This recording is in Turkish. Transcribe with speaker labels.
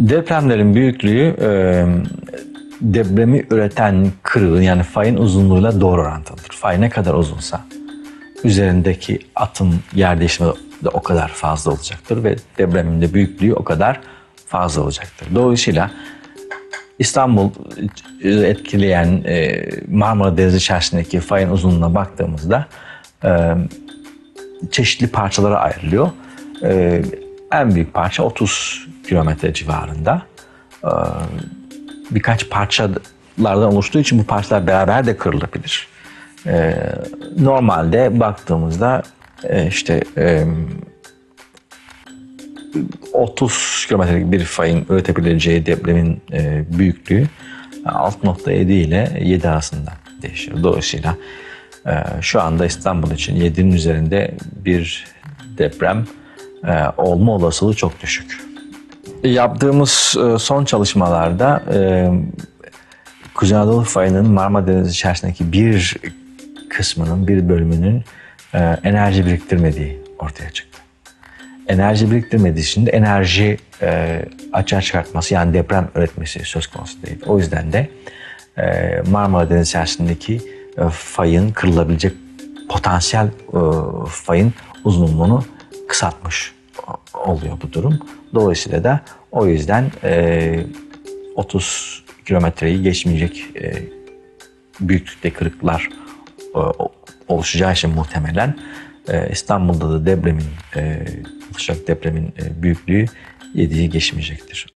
Speaker 1: Depremlerin büyüklüğü e, depremi üreten kırığın yani fayın uzunluğuyla doğru orantılıdır. Fay ne kadar uzunsa üzerindeki atın yer de o kadar fazla olacaktır ve depremin de büyüklüğü o kadar fazla olacaktır. Dolayısıyla İstanbul etkileyen e, Marmara Denizi içerisindeki fayın uzunluğuna baktığımızda e, çeşitli parçalara ayrılıyor. E, en büyük parça 30 kilometre civarında. E, birkaç parçalardan oluştuğu için bu parçalar beraber de kırılabilir. E, normalde baktığımızda e, işte e, 30 kilometrelik bir fayın üretebileceği depremin e, büyüklüğü 6.7 ile 7 arasında değişiyor. Dolayısıyla e, şu anda İstanbul için 7'nin üzerinde bir deprem e, olma olasılığı çok düşük. Yaptığımız e, son çalışmalarda e, Kuzey Anadolu fayının Marmara Denizi içerisindeki bir kısmının, bir bölümünün e, enerji biriktirmediği ortaya çıktı enerji biriktirmediği için de enerji açığa çıkartması yani deprem üretmesi söz konusu değil. O yüzden de Marmara Denizi içerisindeki fayın kırılabilecek potansiyel fayın uzunluğunu kısaltmış oluyor bu durum. Dolayısıyla da o yüzden e, 30 kilometreyi geçmeyecek e, büyüklükte kırıklar e, oluşacağı için muhtemelen e, İstanbul'da da depremin e, depremin e, büyüklüğü 7'yi geçmeyecektir.